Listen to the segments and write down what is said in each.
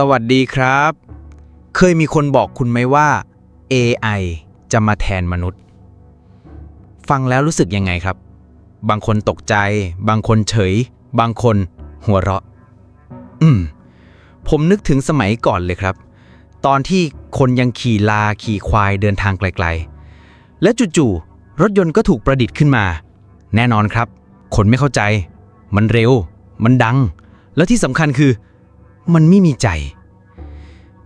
สวัสดีครับ เคยมีคนบอกคุณไหมว่า AI จะมาแทนมนุษย์ ฟังแล้วรู้สึกยังไงครับ บางคนตกใจ บางคนเฉย บางคนหัวเราะ อืม ผมนึกถึงสมัยก่อนเลยครับ ตอนที่คนยังขี่ลาขี่ควายเดินทางไกลๆ และจู่ๆรถยนต์ก็ถูกประดิษฐ์ขึ้นมา แน่นอนครับ คนไม่เข้าใจ มันเร็ว มันดัง แล้วที่สำคัญคือ มันไม่มีใจ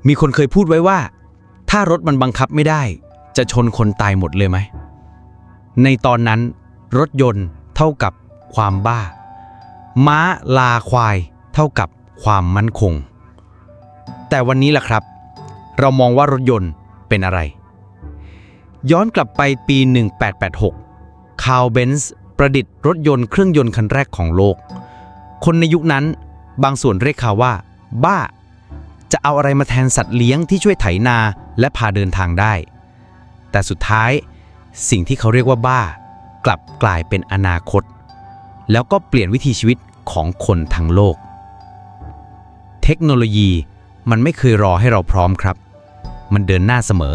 มีคนเคยพูดไว้ว่า ถ้ารถมันบังคับไม่ได้ จะชนคนตายหมดเลยไหม ในตอนนั้น รถยนต์เท่ากับความบ้า ม้าลาควายเท่ากับความมั่นคง แต่วันนี้ล่ะครับ เรามองว่ารถยนต์เป็นอะไร ย้อนกลับไปปี 1886 คาร์เบนซ์ประดิษฐ์รถยนต์เครื่องยนต์คันแรกของโลก คนในยุคนั้นบางส่วนเรียกเขาว่า บ้า จะเอาอะไรมาแทนสัตว์เลี้ยงที่ช่วยไถนาและพาเดินทางได้ แต่สุดท้ายสิ่งที่เขาเรียกว่าบ้า กลับกลายเป็นอนาคต แล้วก็เปลี่ยนวิถีชีวิตของคนทั้งโลก เทคโนโลยีมันไม่เคยรอให้เราพร้อมครับ มันเดินหน้าเสมอ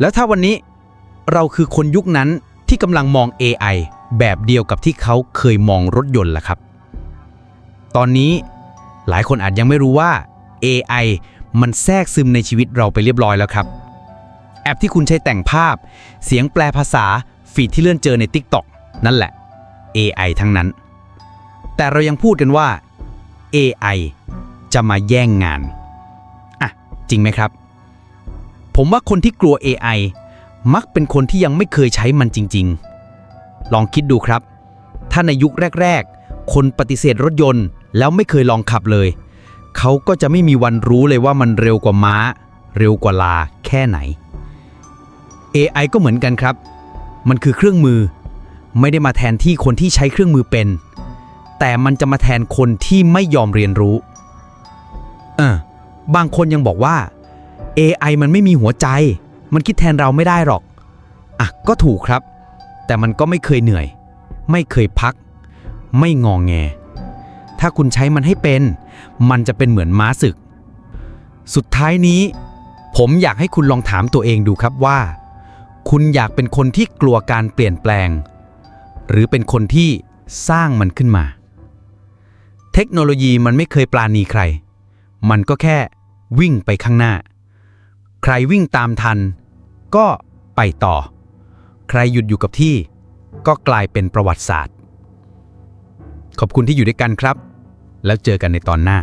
แล้วถ้าวันนี้เราคือคนยุคนั้นที่กำลังมอง AI แบบเดียวกับที่เขาเคยมองรถยนต์ล่ะครับ ตอนนี้ หลายคนอาจยังไม่รู้ว่า AI มันแทรกซึมในชีวิตเราไปเรียบร้อยแล้วครับ แอปที่คุณใช้แต่งภาพ เสียงแปลภาษา ฟีดที่เลื่อนเจอใน TikTok นั่นแหละ AI ทั้งนั้น แต่เรายังพูดกันว่า AI จะมาแย่งงาน อะ จริงไหมครับ ผมว่าคนที่กลัว AI มักเป็นคนที่ยังไม่เคยใช้มันจริง ๆ ลองคิดดูครับ ถ้าในยุคแรก ๆ คนปฏิเสธรถยนต์ แล้วไม่เคยลองขับเลย เขาก็จะไม่มีวันรู้เลยว่ามันเร็วกว่าม้า เร็วกว่าลาแค่ไหน AI ก็เหมือนกันครับ มันคือเครื่องมือ ไม่ได้มาแทนที่คนที่ใช้เครื่องมือเป็น แต่มันจะมาแทนคนที่ไม่ยอมเรียนรู้ เออบางคนยังบอกว่า AI มันไม่มีหัวใจ มันคิดแทนเราไม่ได้หรอก อะ ก็ถูกครับ แต่มันก็ไม่เคยเหนื่อย ไม่เคยพัก ไม่งองแง ถ้าคุณใช้มันให้เป็น มันจะเป็นเหมือนม้าศึก สุดท้ายนี้ ผมอยากให้คุณลองถามตัวเองดูครับว่า คุณอยากเป็นคนที่กลัวการเปลี่ยนแปลง หรือเป็นคนที่สร้างมันขึ้นมา เทคโนโลยีมันไม่เคยปราณีใคร มันก็แค่วิ่งไปข้างหน้า ใครวิ่งตามทัน ก็ไปต่อ ใครหยุดอยู่กับที่ ก็กลายเป็นประวัติศาสตร์ ขอบคุณที่อยู่ด้วยกันครับ แล้วเจอกันในตอนหน้า